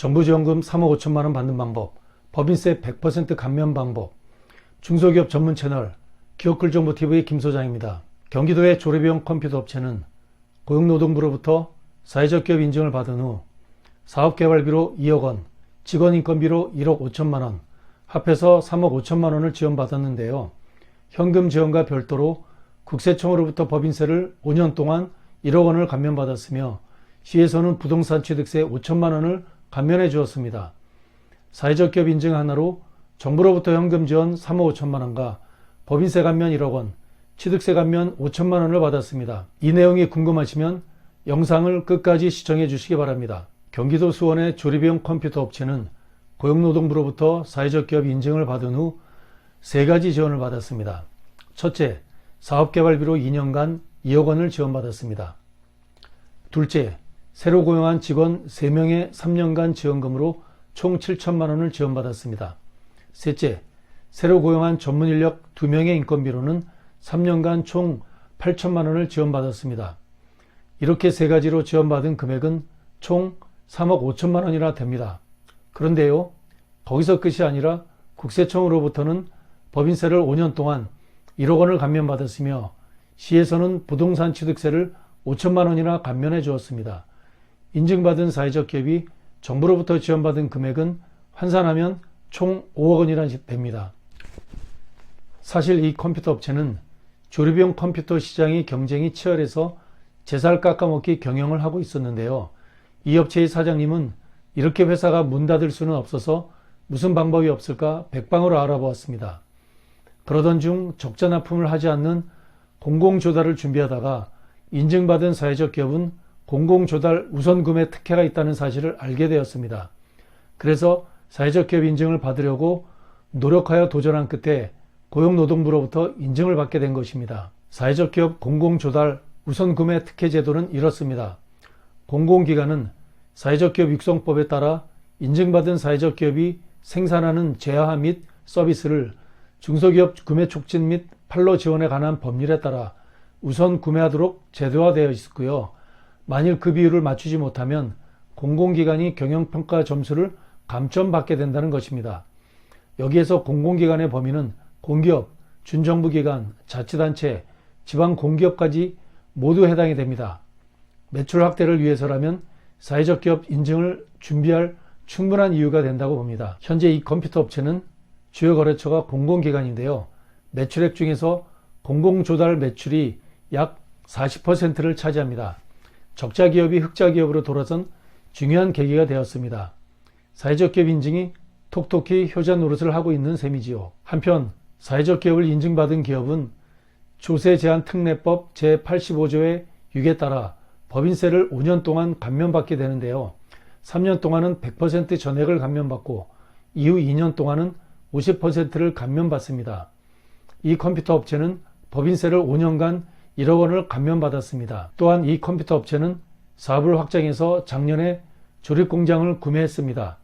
정부 지원금 3억 5천만 원 받는 방법, 법인세 100% 감면 방법, 중소기업 전문 채널 기업글정보TV 김소장입니다. 경기도의 조립형 컴퓨터 업체는 고용노동부로부터 사회적 기업 인증을 받은 후 사업개발비로 2억 원, 직원 인건비로 1억 5천만 원, 합해서 3억 5천만 원을 지원받았는데요. 현금 지원과 별도로 국세청으로부터 법인세를 5년 동안 1억 원을 감면받았으며 시에서는 부동산 취득세 5천만 원을 감면해 주었습니다. 사회적 기업 인증 하나로 정부로부터 현금 지원 3억 5천만 원과 법인세 감면 1억 원, 취득세 감면 5천만 원을 받았습니다. 이 내용이 궁금하시면 영상을 끝까지 시청해 주시기 바랍니다. 경기도 수원의 조립형 컴퓨터 업체는 고용노동부로부터 사회적 기업 인증을 받은 후 세 가지 지원을 받았습니다. 첫째, 사업개발비로 2년간 2억 원을 지원받았습니다. 둘째, 새로 고용한 직원 3명의 3년간 지원금으로 총 7천만 원을 지원받았습니다. 셋째, 새로 고용한 전문 인력 2명의 인건비로는 3년간 총 8천만 원을 지원받았습니다. 이렇게 세 가지로 지원받은 금액은 총 3억 5천만 원이나 됩니다. 그런데요, 거기서 끝이 아니라 국세청으로부터는 법인세를 5년 동안 1억 원을 감면받았으며 시에서는 부동산 취득세를 5천만 원이나 감면해 주었습니다. 인증받은 사회적 기업이 정부로부터 지원받은 금액은 환산하면 총 5억 원이나 됩니다. 사실 이 컴퓨터 업체는 조립용 컴퓨터 시장이 경쟁이 치열해서 제살 깎아먹기 경영을 하고 있었는데요. 이 업체의 사장님은 이렇게 회사가 문 닫을 수는 없어서 무슨 방법이 없을까 백방으로 알아보았습니다. 그러던 중 적자 납품을 하지 않는 공공조달을 준비하다가 인증받은 사회적 기업은 공공조달 우선구매 특혜가 있다는 사실을 알게 되었습니다. 그래서 사회적 기업 인증을 받으려고 노력하여 도전한 끝에 고용노동부로부터 인증을 받게 된 것입니다. 사회적 기업 공공조달 우선구매 특혜 제도는 이렇습니다. 공공기관은 사회적 기업 육성법에 따라 인증받은 사회적 기업이 생산하는 제화 및 서비스를 중소기업 구매 촉진 및 판로 지원에 관한 법률에 따라 우선 구매하도록 제도화되어 있고요. 만일 그 비율을 맞추지 못하면 공공기관이 경영평가 점수를 감점받게 된다는 것입니다. 여기에서 공공기관의 범위는 공기업, 준정부기관, 자치단체, 지방공기업까지 모두 해당이 됩니다. 매출 확대를 위해서라면 사회적 기업 인증을 준비할 충분한 이유가 된다고 봅니다. 현재 이 컴퓨터 업체는 주요 거래처가 공공기관인데요. 매출액 중에서 공공조달 매출이 약 40%를 차지합니다. 적자 기업이 흑자 기업으로 돌아선 중요한 계기가 되었습니다. 사회적 기업 인증이 톡톡히 효자 노릇을 하고 있는 셈이지요. 한편 사회적 기업을 인증받은 기업은 조세 제한 특례법 제85조의 6에 따라 법인세를 5년 동안 감면받게 되는데요. 3년 동안은 100% 전액을 감면받고 이후 2년 동안은 50%를 감면받습니다. 이 컴퓨터 업체는 법인세를 5년간 1억 원을 감면받았습니다. 또한 이 컴퓨터 업체는 사업을 확장해서 작년에 조립 공장을 구매했습니다.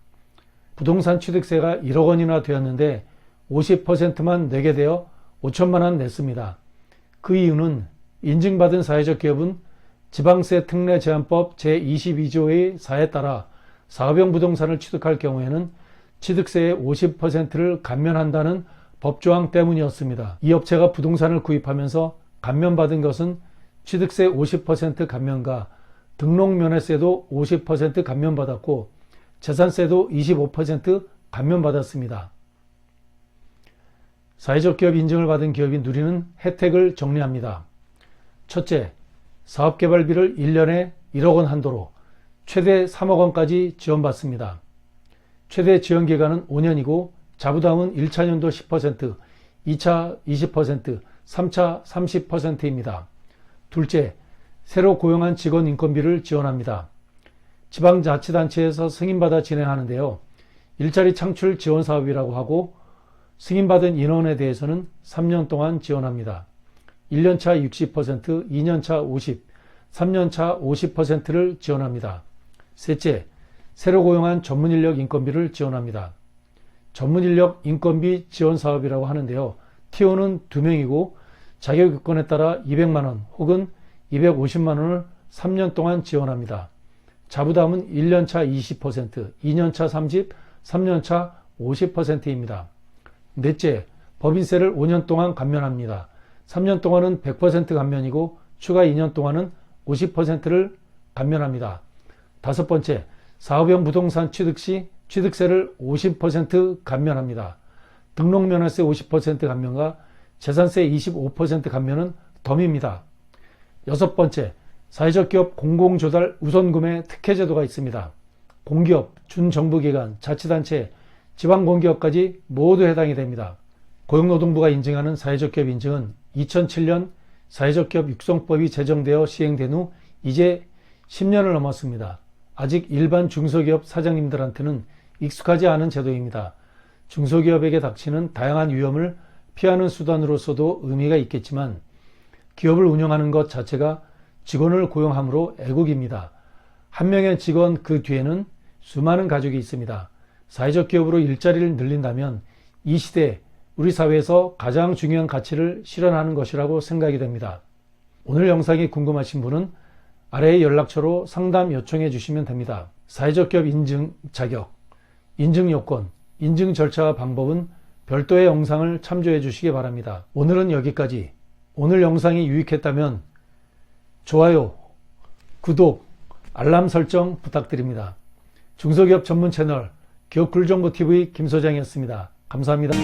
부동산 취득세가 1억 원이나 되었는데 50%만 내게 되어 5천만 원 냈습니다. 그 이유는 인증받은 사회적 기업은 지방세 특례 제한법 제22조의 사에 따라 사업용 부동산을 취득할 경우에는 취득세의 50%를 감면한다는 법조항 때문이었습니다. 이 업체가 부동산을 구입하면서 감면받은 것은 취득세 50% 감면과 등록면허세도 50% 감면받았고 재산세도 25% 감면받았습니다. 사회적 기업 인증을 받은 기업이 누리는 혜택을 정리합니다. 첫째, 사업개발비를 1년에 1억 원 한도로 최대 3억 원까지 지원받습니다. 최대 지원 기간은 5년이고 자부담은 1차 연도 10%, 2차 20%, 3차 30%입니다. 둘째, 새로 고용한 직원 인건비를 지원합니다. 지방자치단체에서 승인받아 진행하는데요. 일자리 창출 지원 사업이라고 하고 승인받은 인원에 대해서는 3년 동안 지원합니다. 1년차 60%, 2년차 50, 3년차 50%를 지원합니다. 셋째, 새로 고용한 전문 인력 인건비를 지원합니다. 전문 인력 인건비 지원 사업이라고 하는데요. T.O.는 2명이고 자격 요건에 따라 200만원 혹은 250만원을 3년 동안 지원합니다. 자부담은 1년차 20%, 2년차 30, 3년차 50%입니다. 넷째, 법인세를 5년 동안 감면합니다. 3년 동안은 100% 감면이고 추가 2년 동안은 50%를 감면합니다. 다섯 번째, 사업용 부동산 취득 시 취득세를 50% 감면합니다. 등록면허세 50% 감면과 재산세 25% 감면은 덤입니다. 여섯 번째, 사회적 기업 공공조달 우선구매 특혜 제도가 있습니다. 공기업, 준정부기관, 자치단체, 지방공기업까지 모두 해당이 됩니다. 고용노동부가 인증하는 사회적 기업 인증은 2007년 사회적 기업 육성법이 제정되어 시행된 후 이제 10년을 넘었습니다. 아직 일반 중소기업 사장님들한테는 익숙하지 않은 제도입니다. 중소기업에게 닥치는 다양한 위험을 피하는 수단으로서도 의미가 있겠지만 기업을 운영하는 것 자체가 직원을 고용함으로 애국입니다. 한 명의 직원 그 뒤에는 수많은 가족이 있습니다. 사회적 기업으로 일자리를 늘린다면 이 시대 우리 사회에서 가장 중요한 가치를 실현하는 것이라고 생각이 됩니다. 오늘 영상이 궁금하신 분은 아래의 연락처로 상담 요청해 주시면 됩니다. 사회적 기업 인증 자격, 인증 요건, 인증 절차와 방법은 별도의 영상을 참조해 주시기 바랍니다. 오늘은 여기까지. 오늘 영상이 유익했다면 좋아요, 구독, 알람 설정 부탁드립니다. 중소기업 전문 채널 기업굴정보TV 김소장이었습니다. 감사합니다.